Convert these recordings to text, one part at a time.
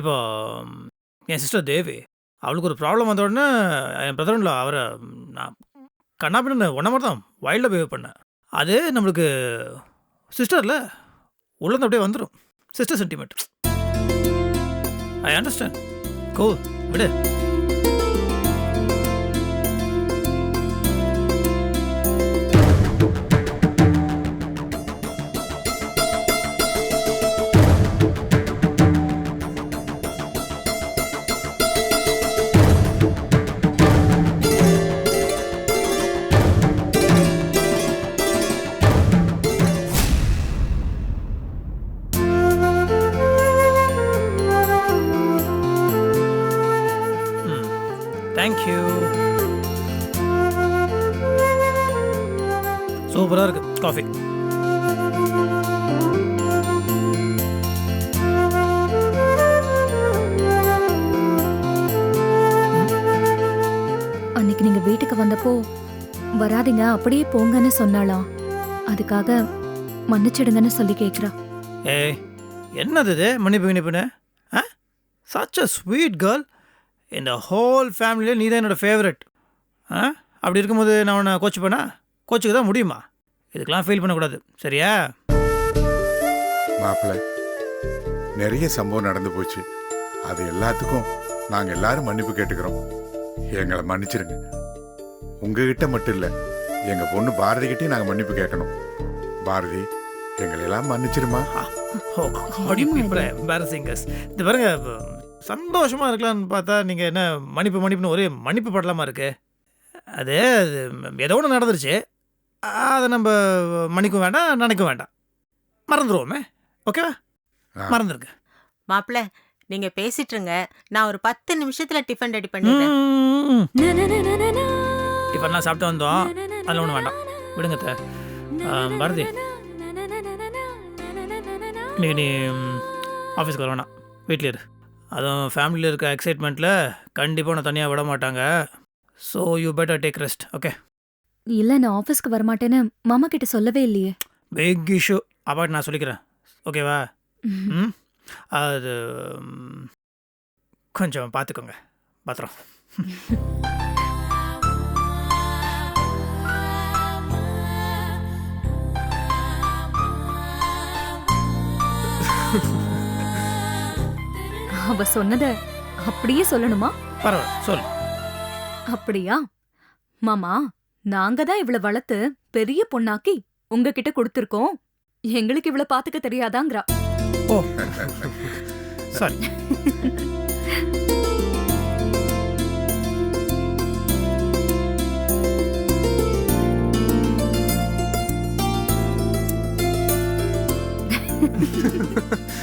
இப்போ என் சிஸ்டர் தேவி. அவளுக்கு ஒரு ப்ராப்ளம் வந்த உடனே என் பிரதர்ல அவரை நான் கண்ணா பின்ன ஒன்றை மாதிரி தான் வைல்டாக பிஹேவ் பண்ணேன். அது நம்மளுக்கு சிஸ்டரில் உள்ளேருந்து அப்படியே வந்துடும் சிஸ்டர் சென்டிமெண்ட் ஐ அண்டர்ஸ்டாண்ட் கோ விடு. அன்னைக்கு நீங்க வீட்டுக்கு வந்தப்போ வராதீங்க அப்படியே போங்கன்னு சொன்னாளாம் அதுக்காக மன்னிச்சிடுங்கன்னு சொல்லி கேக்குறா. ஏய் என்னது இது? மன்னிப்பு மன்னிப்புன்னு? ஆ? சச் அ ஸ்வீட் கேர்ள் இந்த ஹோல் ஃபேமிலியில் நீ தான் என்னோட ஃபேவரட் ஆ? அப்படி இருக்கும்போது நான் உன்னை கோச்சு பண்ணா? கோச்சுக்கு தான் முடியுமா? இதுக்கெல்லாம் ஃபீல் பண்ணக்கூடாது. சரியா? மாப்பிள்ள நிறைய சம்பவம் நடந்து போச்சு. அது எல்லாத்துக்கும் நாங்க எல்லாரும் மன்னிப்பு கேட்டுக்கிறோம். எங்களை மன்னிச்சிருங்க. உங்ககிட்ட மட்டும் இல்ல எங்க பொண்ணு பாரதி கிட்டயும் நாங்க மன்னிப்பு கேட்கணும். பாரதி எங்களை எல்லாம் மன்னிச்சிருமா எம்பாரசிங்கஸ் இது? பாருங்க சந்தோஷமா இருக்கலாம்னு பார்த்தா நீங்கள் என்ன மன்னிப்பு மன்னிப்புன்னு ஒரே மன்னிப்பு படலாமா இருக்கு? அது அது ஏதோ ஒன்று நடந்துருச்சு. அதை நம்ம மன்னிக்க வேண்டாம் நினைக்க வேண்டாம். மறந்துடுவோமே ஓகேவா. மறந்துருக்கு மாப்பிள நீங்க பேசிட்டு இருங்க நான் ஒரு பத்து நிமிஷத்துல டிஃபன் ரெடி பண்ணிடுறேன் ம் டிஃபன்லாம் சாப்பிட்டு வந்தோம் அதில் ஒன்றும் வேண்டாம் விடுங்க. ஆ, பாரதி இன்னைக்கு நீ ஆஃபீஸ்க்கு வர வேணாம் வீட்டில் இரு அதுவும் ஃபேமிலியில் இருக்க எக்ஸைட்மெண்ட்டில் கண்டிப்பாக உன்னை தனியாக விட மாட்டாங்க so you better take rest okay இல்ல நான் ஆபீஸ்க்கு வரமாட்டேன்னு மாமா கிட்ட சொல்லவே இல்லையே பிக் இஷ்யூ அப்பாட்ட நான் சொல்லிக்கிறேன் ஓகேவா ம் அது கொஞ்சம் பார்த்துக்கோங்க பத்திரம். அவ சொன்னத அப்படியே சொல்லணுமா? பரவாயில்ல சொல்லு. அப்படியா? மாமா நாங்க தான் இவள வளர்த்து பெரிய பொண்ணாக்கி உங்ககிட்ட கொடுத்திருக்கோம். எங்களுக்கு இவள பாத்துக்க தெரியாதாங்கிறா. ஓ. சாரி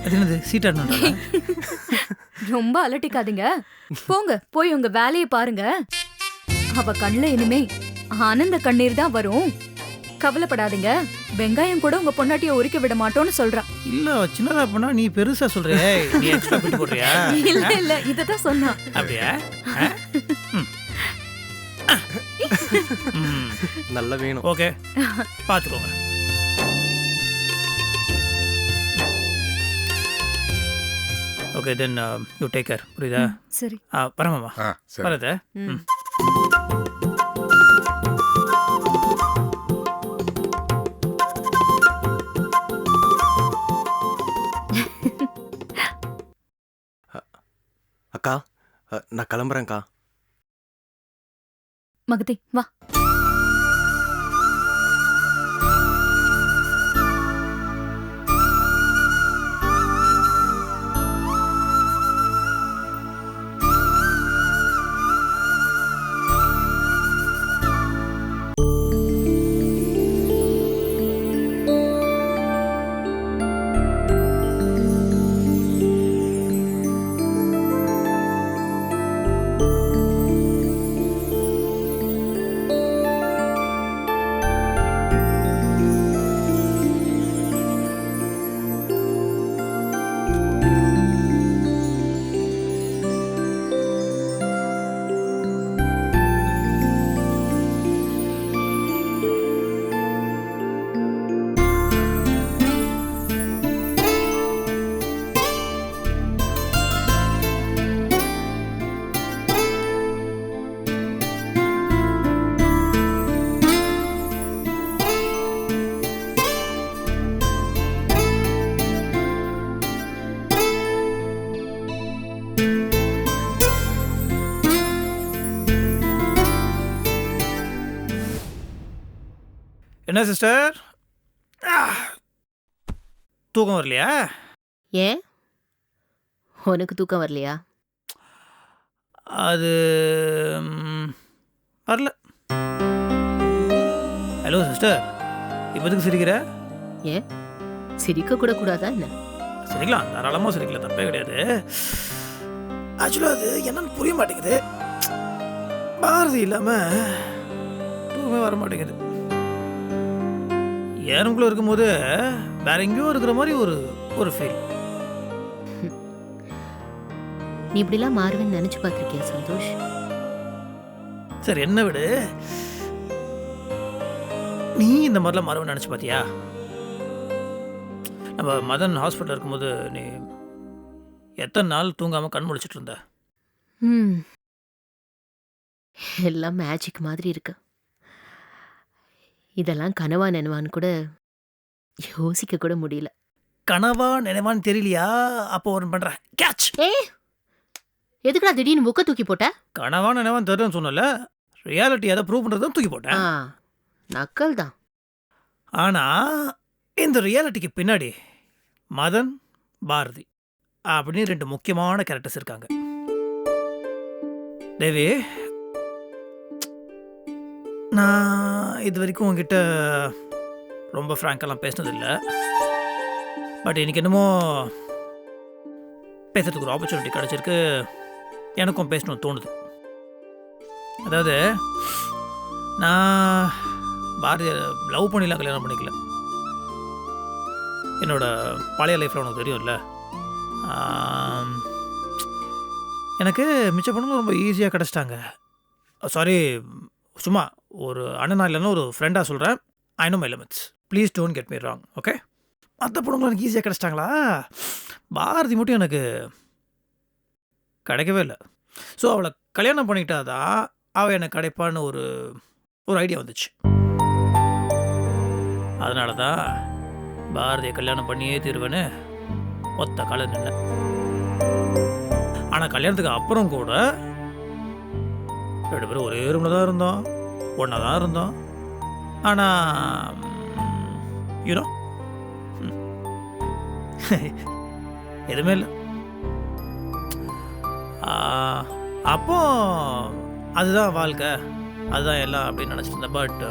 அது என்னது? ரொம்ப அலட்டிக்காதீங்க. போங்க போய் உங்க வேலைய பாருங்க. அவ கண்ணுல இனிமே ஆனந்த கண்ணீர் தான் வரும். கவலைப்படாதீங்க. வெங்காயம் கூட உங்க பொண்டாட்டிய உரிக்க விட மாட்டோம்னு சொல்றா இல்ல சின்னதா பண்ணா நீ பெருசா சொல்றியே? நீ எக்ஸ்ட்ரா பிட்டு போடுறியா? இல்ல இல்ல இததான் சொன்னா அப்படியா. நல்லா வேணும். ஓகே பார்த்துக்கோங்க okay then you take care புரியுதா? சரி. சரி. வரது ம். நான் கிளம்புறேன்க்கா. மகதி வா. என்ன சிஸ்டர் தூக்கம் வரலையா? ஏன் உனக்கு தூக்கம் வரலையா? அது ம், வரல. ஹலோ சிஸ்டர் இப்போதுக்கு சிரிக்கிற? ஏன் சிரிக்க கூட கூடாதா என்ன? சிரிக்கலாம். தாராளமாக சிரிக்கல. தப்பே கிடையாது. ஆக்சுவலாக அது என்னன்னு புரிய மாட்டேங்குது. பாரதி இல்லாமல் தூக்கமே வர மாட்டேங்குது. ஏனுக்குள்ளே இருக்கும்போது வேற எங்கேயோ இருக்கிற மாதிரி ஒரு ஒரு ஃபீல் நீ இப்படிலாம் மாறுவேன்னு நினைச்சு பார்த்திருக்கியா சந்தோஷ்? சரி என்ன விடு. நீ இந்த மாதிரிலாம் மரவன் நினச்சி பார்த்தியா? நம்ம மதன் ஹாஸ்பிட்டல் இருக்கும்போது நீ எத்தனை நாள் தூங்காமல் கண் முழிச்சிட்டு இருந்த? எல்லாம் மேஜிக் மாதிரி இருக்கு. இதெல்லாம் கனவா நினைவான்னு கூட யோசிக்க கூட முடியல. கனவா நினைவான்னு தெரியலையா? அப்போ ஒன்று பண்ணுறேன் கேட்ச் ஏ! எதுக்குடா திடீர்னு புக்க தூக்கி போட்ட? கனவா நினைவான்னு தெரியலன்னு சொன்னல ரியாலிட்டி அதை ப்ரூவ் பண்ணுறதும் தூக்கி போட்டேன். நக்கல் தான். ஆனால் இந்த ரியாலிட்டிக்கு பின்னாடி மதன் பாரதி அப்படின்னு ரெண்டு முக்கியமான கேரக்டர்ஸ் இருக்காங்க. தேவி நான் இது வரைக்கும் உங்ககிட்ட ரொம்ப ஃப்ராங்கெல்லாம் பேசினதில்லை பட் எனக்கு என்னமோ பேசுறதுக்கு ஒரு ஆப்பர்ச்சுனிட்டி கிடச்சிருக்கு. எனக்கும் பேசணும்னு தோணுது. அதாவது நான் பாரதிய லவ் பண்ணிலாம் கல்யாணம் பண்ணிக்கல. என்னோட பழைய லைஃப்பில் உனக்கு தெரியும்ல. எனக்கு மிச்ச பொண்ணுங்க ரொம்ப ஈஸியாக கிடச்சிட்டாங்க. சாரி சும்மா ஒரு அண்ணனா இல்லைன்னா ஒரு ஃப்ரெண்டாக சொல்கிறேன் I know my limits please don't get me wrong okay மற்ற பொண்ணுங்களும் எனக்கு ஈஸியாக கிடச்சிட்டாங்களா? பாரதி மட்டும் எனக்கு கிடைக்கவே இல்லை. ஸோ அவளை கல்யாணம் பண்ணிக்கிட்டா தான் அவள் எனக்கு கிடைப்பான்னு ஒரு ஒரு ஐடியா வந்துச்சு. அதனால தான் பாரதியை கல்யாணம் பண்ணியே தீர்வேன்னு ஒத்த கால நின்ன ஆனால் கல்யாணத்துக்கு அப்புறம் கூட ரெண்டு பேரும் ஒரே ரூமில் தான் இருந்தோம். ஒன்றா தான் இருந்தோம் ஆனால் யூனோ எதுவுமே இல்லை. அப்போ அதுதான் வாழ்க்கை. அதுதான் எல்லாம் அப்படின்னு நினச்சிட்டு இருந்தேன். பட்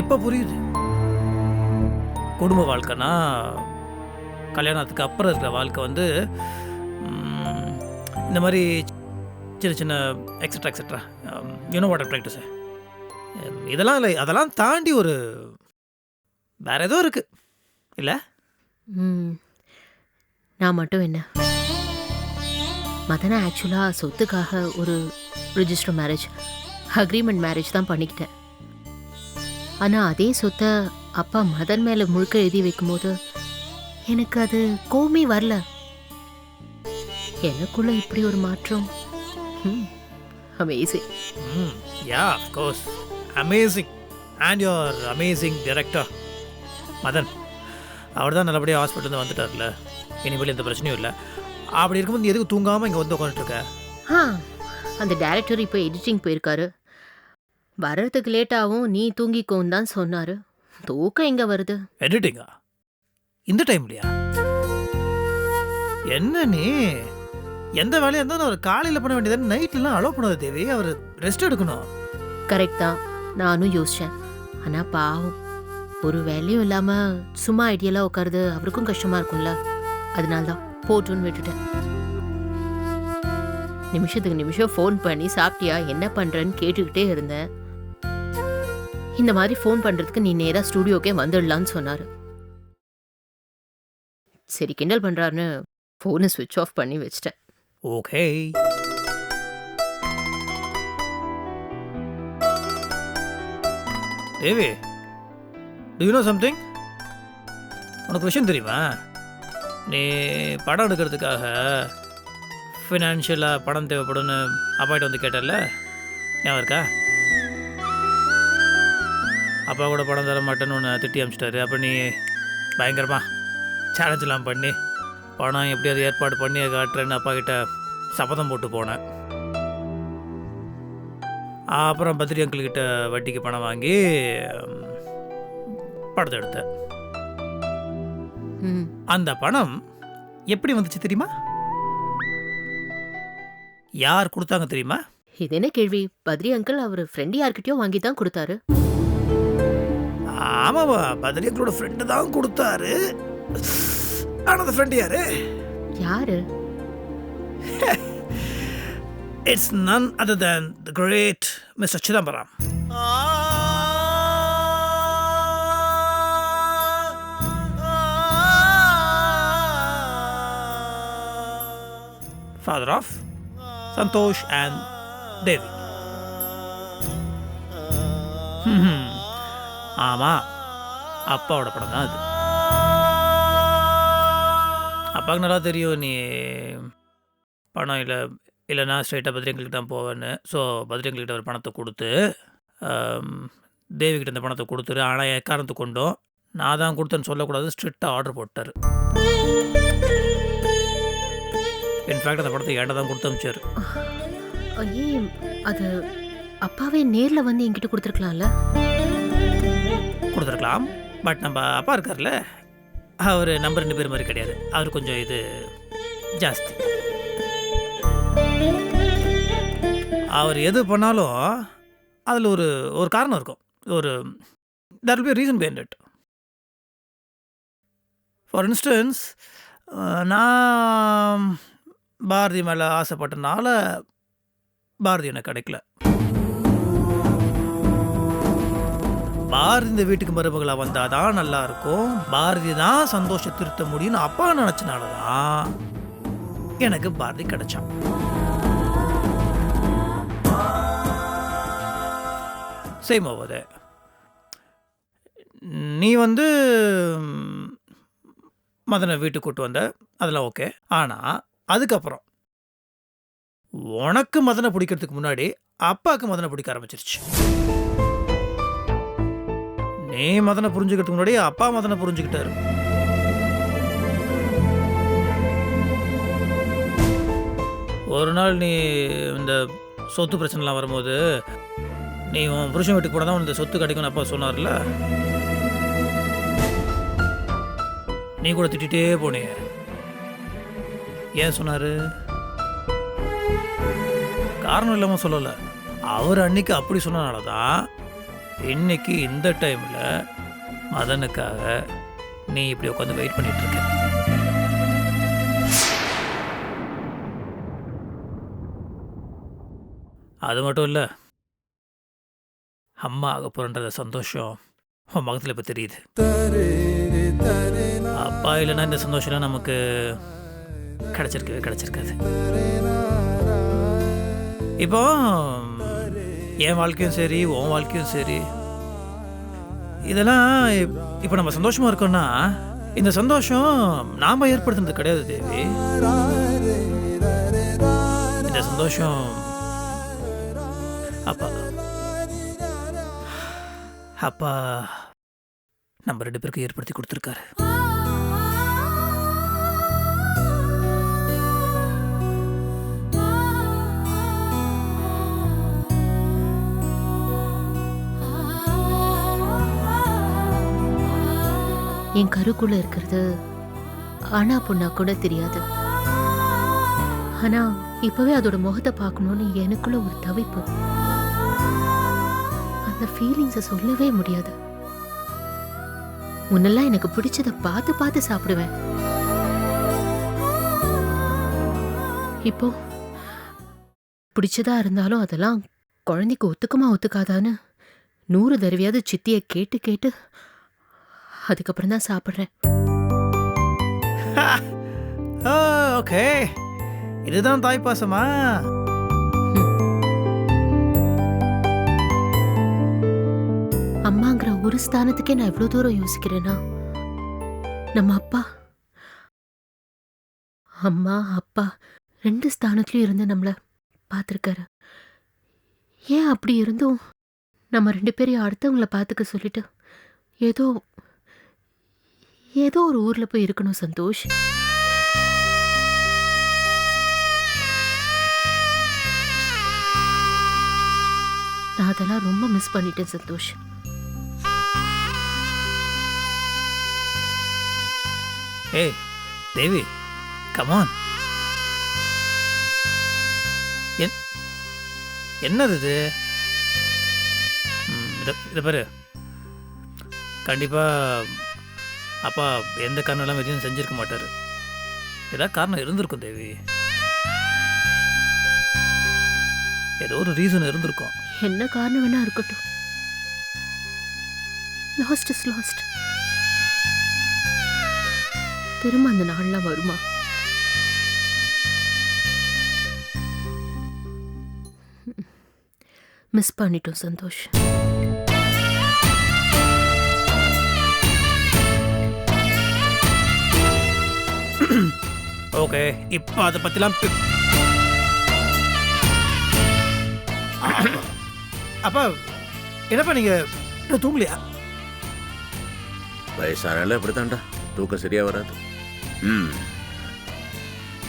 இப்போ புரியுது. குடும்ப வாழ்க்கைனா கல்யாணத்துக்கு அப்புறம் இருக்கிற வாழ்க்கை வந்து இந்த மாதிரி சின்ன சின்ன extra extra you know water practice இதெல்லாம் இல்லை அதெல்லாம் தாண்டி ஒரு வேற ஏதோ இருக்கு. இல்லை? ம். நான் மட்டும் என்ன? மதனா ஆக்சுவலாக சொத்துக்காக ஒரு ரிஜிஸ்டர் மேரேஜ் அக்ரிமெண்ட் மேரேஜ் தான் பண்ணிக்கிட்டேன். ஆனால் அதே சொத்தை அப்பா மதன் மேலே முழுக்க எழுதி வைக்கும்போது எனக்கு அது கோமே வரல. எனக்குள்ள இப்படி ஒரு மாற்றம் amazing yeah course amazing and your amazing director Madan அவர் தான் நல்லபடியாக ஹாஸ்பிட்டலேருந்து வந்துட்டார்ல. இனிமேல் எந்த பிரச்சனையும் இல்லை. அப்படி இருக்கும்போது எதுக்கு தூங்காமல் இங்கே வந்து உட்காந்துட்ருக்க ஆ அந்த டேரக்டர் இப்போ எடிட்டிங் போயிருக்காரு. வர்றதுக்கு லேட் ஆகும் நீ தூங்கிக்கோன்னு தான் சொன்னாரு. தூக்கம் எங்க வருது? எடிட்டிங்கா இந்த டைம்லையா என்ன நீ? எந்த வேலையாக இருந்தாலும் அவர் காலையில் பண்ண வேண்டியது நைட்லாம் அலோவ் பண்ணாது தேவி அவர் ரெஸ்ட் எடுக்கணும். கரெக்ட் தான். நானும் யோசிச்சேன். ஆனா பாவம். ஒரு வேலையும் இல்லாம சும்மா ஐடியெல்லாம் உட்காருது அவருக்கும் கஷ்டமா இருக்கும்ல. அதனால தான் போட்டுன்னு விட்டுட்டேன். நிமிஷத்துக்கு நிமிஷம் ஃபோன் பண்ணி சாப்பிட்டியா என்ன பண்றேன்னு கேட்டுக்கிட்டே இருந்தேன். இந்த மாதிரி ஃபோன் பண்றதுக்கு நீ நேரா ஸ்டூடியோக்கே வந்துடலான்னு சொன்னாரு. சரி கிண்டல் பண்றாருன்னு ஃபோனை சுவிட்ச் ஆஃப் பண்ணி வச்சிட்டேன். Okay Devi do you know something உனக்கு விஷயம் தெரியுமா? நீ படம் எடுக்கிறதுக்காக ஃபினான்ஷியலாக படம் தேவைப்படும்னு அப்பாட்ட வந்து கேட்டல ஞாபகம் இருக்கா? அப்பா கூட படம் தர மாட்டேன்னு உன்னை திட்டி அமிச்சிட்டாரு. அப்போ நீ பயங்கரமாக சேலஞ்செலாம் பண்ணி பணம் எப்படியாவது ஏற்பாடு பண்ணி காட்டுறேன்னு அப்பா கிட்ட சபதம் போட்டு போனேன். அப்புறம் பத்ரி அங்கிள் கிட்ட வட்டிக்கு பணம் வாங்கி படத்தை எடுத்தேன். அந்த பணம் எப்படி வந்துச்சு தெரியுமா? யார் கொடுத்தாங்க தெரியுமா? இது என்ன கேள்வி? பத்ரி அங்கிள் அவர் ஃப்ரெண்ட் யார்கிட்டயோ வாங்கி தான் கொடுத்தாரு. ஆமாவா பத்ரி எங்களோட ஃப்ரெண்டு தான் கொடுத்தாரு. ஆனால் அந்த ஃப்ரெண்டு யாரு? யாரு? It's none other than the great mister Chidambaram father of Santosh and Devi. ஆமாம் அப்பாவோட படம் தான் அது அப்பாவுக்கு நல்லா தெரியும் நீ பணம் இல்லை இல்லைன்னா ஸ்ட்ரைட்டாக பத்ரிங்களுக்கு தான் போவேன்னு. ஸோ பத்ரிங்கள்கிட்ட ஒரு பணத்தை கொடுத்து ஆம், தேவிகிட்ட இந்த பணத்தை கொடுத்துரு. ஆனால் எக்காரணத்து கொண்டும் நான் தான் கொடுத்தேன்னு சொல்லக்கூடாது ஸ்ட்ரிக்டாக ஆர்டர் போட்டார். இன்ஃபேக்ட் அந்த படத்தை ஏன்டா தான் கொடுத்து அமிச்சார். ஐயே அது அப்பாவே நேர்ல வந்து என்கிட்ட கொடுத்துருக்கலாம்ல? கொடுத்துருக்கலாம். பட் நம்ம அப்பா இருக்கார்ல அவர் நம்ம ரெண்டு பேர் மாதிரி கிடையாது. அவர் கொஞ்சம் இது ஜாஸ்தி. அவர் எது பண்ணாலும் அதில் ஒரு ஒரு காரணம் இருக்கும். ஒரு there be reason behind it for instance நான் பாரதி மேலே ஆசைப்பட்டனால பாரதி எனக்கு கிடைக்கல. பாரதி இந்த வீட்டுக்கு மருமகளாக வந்தால் தான் நல்லா இருக்கும். பாரதி தான் சந்தோஷம் திருத்த முடியும்னு அப்பா நினச்சனால தான் எனக்கு பாரதி கிடைச்சான் சேம் ஓவர் நீ வந்து மதனை வீட்டுக்கு கூட்டு வந்த அதெல்லாம் ஓகே. ஆனால் அதுக்கப்புறம் உனக்கு மதனை பிடிக்கிறதுக்கு முன்னாடி அப்பாவுக்கு மதனை பிடிக்க ஆரம்பிச்சிருச்சு. நீ மதனை புரிஞ்சுக்கிறதுக்கு முன்னாடி அப்பா மதனை புரிஞ்சுக்கிட்டாரு. ஒரு நாள் நீ இந்த சொத்து பிரச்சனைலாம் வரும்போது நீ உன் புருஷன் வீட்டுக்கு போனால் தான் உனக்கு இந்த சொத்து கிடைக்கும்னு அப்பா சொன்னார்ல? நீ கூட திட்டிகிட்டே போனியே ஏன் சொன்னார்? காரணம் இல்லாமல் சொல்லலை. அவர் அன்னைக்கு அப்படி சொன்னனால தான் இன்னைக்கு இந்த டைமில் மதனுக்காக நீ இப்படி உட்காந்து வெயிட் பண்ணிட்டு இருக்க. அது மட்டும் இல்லை அம்மா ஆக போறன்ற சந்தோஷம். உன் முகத்தில் இப்போ தெரியுது. அப்பா இல்லைன்னா இந்த சந்தோஷம்லாம் நமக்கு கிடச்சிருக்கவே கிடைச்சிருக்காது. இப்போ என் வாழ்க்கையும் சரி உன் வாழ்க்கையும் சரி இதெல்லாம் இப்- இப்போ நம்ம சந்தோஷமாக இருக்கோம்னா இந்த சந்தோஷம் நாம் ஏற்படுத்துனது கிடையாது தேவி. இந்த சந்தோஷம் அப்பா அப்பா நம்ம ரெண்டு பேருக்கு ஏற்படுத்தி கொடுத்துருக்காரு. என் கருக்குள்ள இருக்கிறது ஆனா பொண்ணா கூட தெரியாது. ஆனா இப்பவே அதோட முகத்தை பார்க்கணும்னு எனக்குள்ள ஒரு தவிப்பு. அந்த ஃபீலிங்ஸை சொல்லவே முடியாது. முன்னெல்லாம் எனக்கு பிடிச்சத பார்த்து பார்த்து சாப்பிடுவேன். இப்போ பிடிச்சதா இருந்தாலும் அதெல்லாம் குழந்தைக்கு ஒத்துக்குமா ஒத்துக்காதான்னு நூறு தடவையாவது சித்தியை கேட்டு கேட்டு அதுக்கப்புறம் தான் சாப்பிட்றேன். ஓகே இதுதான் தாய் அம்மாங்கிற ஒரு ஸ்தானத்துக்கே நான் இவ்வளோ தூரம் யோசிக்கிறேன்னா நம்ம அப்பா. அம்மா அப்பா ரெண்டு ஸ்தானத்துலயும் இருந்து நம்மளை பார்த்துருக்காரு ஏன் அப்படி இருந்தும் நம்ம ரெண்டு பேரையும் அடுத்தவங்களை பார்த்துக்க சொல்லிட்டு ஏதோ ஏதோ ஒரு ஊரில் போய் இருக்கணும் சந்தோஷ். நான் அதெல்லாம் ரொம்ப மிஸ் பண்ணிட்டேன் சந்தோஷ். ஹே தேவி கமான் என்னது இது? இதை பாரு. கண்டிப்பாக அப்பா எந்த காரணம் இல்லாமல் எதுவும் செஞ்சிருக்க மாட்டார். ஏதாவது காரணம் இருந்திருக்கும் தேவி. ஏதோ ஒரு ரீசன் இருந்திருக்கும். என்ன காரணம் வேணா இருக்கட்டும். லாஸ்ட் இஸ் லாஸ்ட் திரும்ப அந்த நாள்லாம் வருமா? மிஸ் பண்ணிட்டோம் சந்தோஷ். ஓகே இப்போ அதை பற்றிலாம் அப்பா என்னப்பா நீங்கள் தூங்கலையா? வயசானால அப்படித்தான்டா தூக்கம் சரியா வராது. ம்.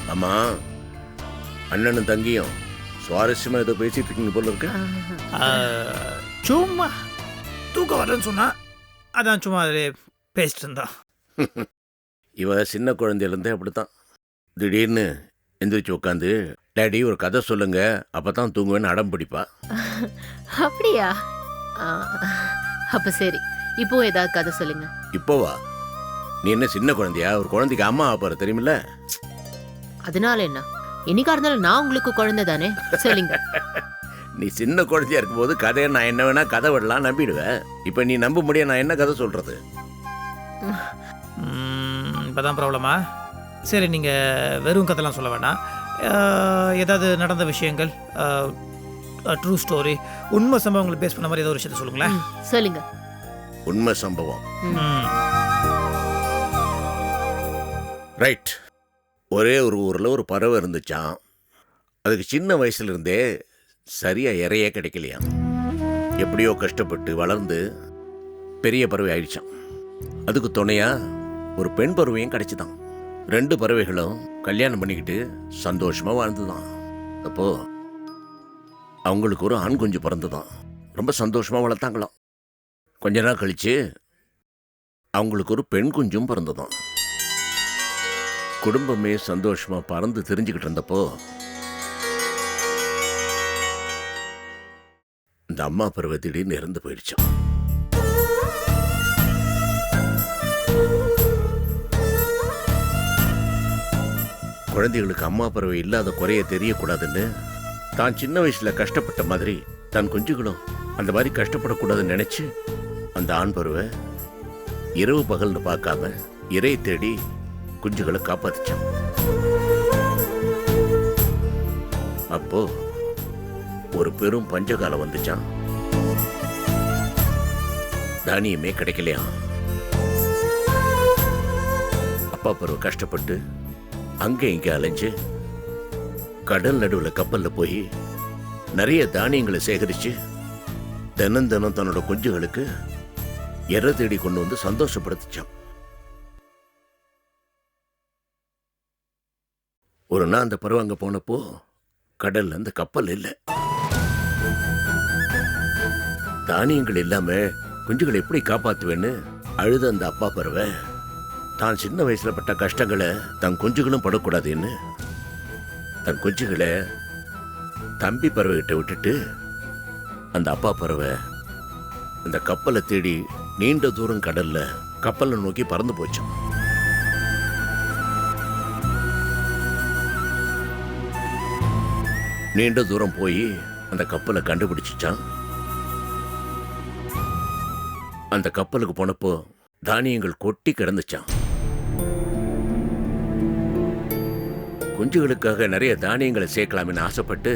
ஆமா அண்ணனும் தங்கியும் சுவாரஸ்யமா ஏதோ பேசிட்டு இருக்கீங்க போல இருக்கு. ஆ, சும்மா தூக்கம் வரலன்னு சொன்னா அதான் சும்மா அதிலே பேசிட்டு இருந்தா. இவ சின்ன குழந்தையிலேருந்தே அப்படித்தான். திடீர்னு எந்திரிச்சு உட்காந்து டேடி ஒரு கதை சொல்லுங்க. அப்பதான் தூங்குவேன்னு அடம் பிடிப்பா. அப்படியா? அப்ப சரி. இப்போ ஏதாவது கதை சொல்லுங்க. இப்போவா நீ என்ன சின்ன குழந்தையா? ஒரு குழந்தைக்கு அம்மா ஆப்பாரு தெரியுமில்ல? அதனால என்ன? என்னைக்கா இருந்தாலும் நான் உங்களுக்கு குழந்தை தானே? சொல்லுங்க. நீ சின்ன குழந்தையா இருக்கும்போது கதையை நான் என்ன வேணா கதை விடலாம் நம்பிடுவேன் இப்போ நீ நம்ப முடிய நான் என்ன கதை சொல்றது? இப்போ தான் ப்ராப்ளமா? சரி நீங்கள் வெறும் கதைலாம் சொல்ல வேண்டாம் ஆ, ஏதாவது நடந்த விஷயங்கள்? ட்ரூ ஸ்டோரி உண்மை சம்பவங்களை பேஸ் பண்ண மாதிரி ஏதோ ஒரு விஷயத்த சொல்லுங்களேன். சொல்லுங்க. உண்மை சம்பவம். ம். ரைட் ஒரே ஒரு ஊரில் ஒரு பறவை இருந்துச்சாம். அதுக்கு சின்ன வயசுலேருந்தே சரியாக இறையே கிடைக்கலையாம். எப்படியோ கஷ்டப்பட்டு வளர்ந்து பெரிய பறவை ஆயிடுச்சான் அதுக்கு துணையாக ஒரு பெண் பறவையும் கிடைச்சிதான் ரெண்டு பறவைகளும் கல்யாணம் பண்ணிக்கிட்டு சந்தோஷமாக வாழ்ந்துதான் அப்போது அவங்களுக்கு ஒரு ஆண் குஞ்சு பிறந்துதான் ரொம்ப சந்தோஷமாக வளர்த்தாங்களாம். கொஞ்ச நாள் கழித்து அவங்களுக்கு ஒரு பெண் குஞ்சும் பிறந்துதான் குடும்பமே சந்தோஷமா பறந்து தெரிஞ்சுக்கிட்டு இருந்தப்போ இந்த அம்மா பருவ திடீர்னு இறந்து போயிடுச்சான் குழந்தைகளுக்கு அம்மா பறவை இல்லாத குறைய தெரியக்கூடாதுன்னு தான் சின்ன வயசுல கஷ்டப்பட்ட மாதிரி தன் குஞ்சுகளும் அந்த மாதிரி கஷ்டப்படக்கூடாதுன்னு நினைச்சு அந்த ஆண் பருவை இரவு பகல்னு பார்க்காம இறை தேடி குஞ்சுகளை காப்பாத்துச்சான். அப்போ ஒரு பெரும் பஞ்சகாலம் வந்துச்சான். தானியமே கிடைக்கலையா? அப்பா பருவ கஷ்டப்பட்டு அங்க இங்க அலைஞ்சு கடல் நடுவுல கப்பல்ல போய் நிறைய தானியங்களை சேகரிச்சு தினம் தினம் தன்னோட குஞ்சுகளுக்கு எரை தேடி கொண்டு வந்து சந்தோஷப்படுத்திச்சான். ஒரு நாள் அந்த பருவம் அங்கே போனப்போ கடல்ல அந்த கப்பல் இல்லை. தானியங்கள் இல்லாம குஞ்சுகளை எப்படி காப்பாத்துவேன்னு அழுத அந்த அப்பா பறவை தான் சின்ன வயசுல பட்ட கஷ்டங்களை தன் குஞ்சுகளும் படக்கூடாதுன்னு தன் குஞ்சுகளை தம்பி பறவைகிட்ட விட்டுட்டு அந்த அப்பா பறவை அந்த கப்பலை தேடி நீண்ட தூரம் கடல்ல கப்பலை நோக்கி பறந்து போச்சான் நீண்ட தூரம் போய் அந்த கப்பலை கண்டுபிடிச்சிச்சான். அந்த கப்பலுக்கு போனப்போ தானியங்கள் கொட்டி கிடந்துச்சான் குஞ்சுகளுக்காக நிறைய தானியங்களை சேர்க்கலாம்னு ஆசைப்பட்டு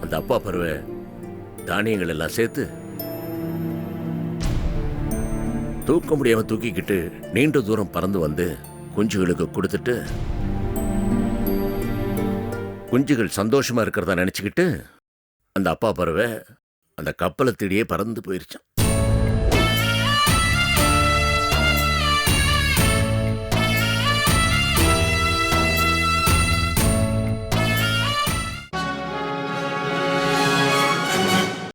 அந்த அப்பா பருவ தானியங்கள் எல்லாம் சேர்த்து தூக்க முடியாம தூக்கிக்கிட்டு நீண்ட தூரம் பறந்து வந்து குஞ்சுகளுக்கு கொடுத்துட்டு குஞ்சுகள் சந்தோஷமாக இருக்கிறதா நினச்சிக்கிட்டு அந்த அப்பா பறவை அந்த கப்பலை தேடியே பறந்து போயிருச்சான்